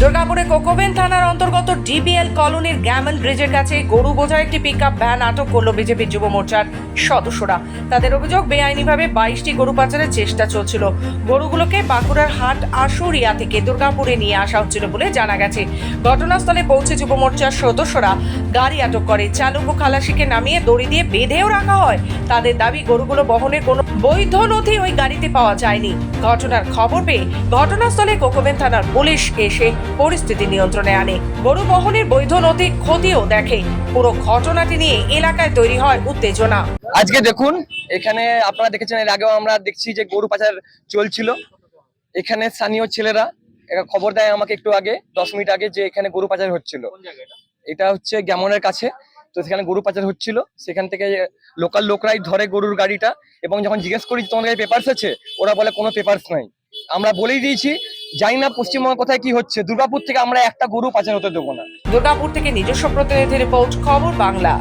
দুর্গাপুরে কোকোবেন থানার অন্তর্গত ডিবিএল কলোনির গ্যামন ব্রিজের কাছে গরু বোঝা একটি পিক আপ ভ্যান আটক করল বিজেপি যুব মোর্চার সদস্যরা। তাদের অভিযোগ, বেআইনিভাবে বাইশটি গরু পাচারের চেষ্টা চলছিল। গরুগুলোকে বাঁকুড়ার হাট আশুরিয়া থেকে দুর্গাপুরে নিয়ে আসা হচ্ছিল বলে জানা গেছে। ঘটনাস্থলে পৌঁছে যুব মোর্চার সদস্যরা গাড়ি আটক করে। চালক ও খালাসিকে নামিয়ে দড়ি দিয়ে বেঁধেও রাখা হয়। তাদের দাবি, গরুগুলো বহনের কোনো বৈধ নথি ওই গাড়িতে পাওয়া যায়নি। ঘটনার খবর পেয়ে ঘটনাস্থলে কোকোবেন থানার পুলিশ এসে পরিস্থিতি নিয়ন্ত্রণে আনে। গরু বহনের বৈধ নথি ক্ষতিও দেখে। পুরো ঘটনাটি নিয়ে এলাকায় তৈরি হয় উত্তেজনা। আজকে দেখুন, এখানে আপনারা দেখেছেন, এর আগেও আমরা দেখছি যে গরু পাচার চলছিল। এখানে স্থানীয় ছেলেরা খবর দেয় আমাকে একটু আগে, দশ মিনিট আগে যে এখানে গরু পাচার হচ্ছিল। এটা হচ্ছে গ্যামনের কাছে। তো সেখানে গরু পাচার হচ্ছিল। সেখান থেকে লোকাল লোকরাই ধরে গরুর গাড়িটা এবং যখন জিজ্ঞেস করি তোমাদের কাছে পেপার্স আছে? ওরা বলে, কোনো পেপার্স নাই। আমরা বলেই দিয়েছি, জানি না পশ্চিমবঙ্গ কোথায় কি হচ্ছে। দুর্গাপুর থেকে আমরা একটা গরু পাচার হতে দেবো না। দুর্গাপুর থেকে নিজস্ব প্রতিনিধি রিপোর্ট, খবর বাংলা।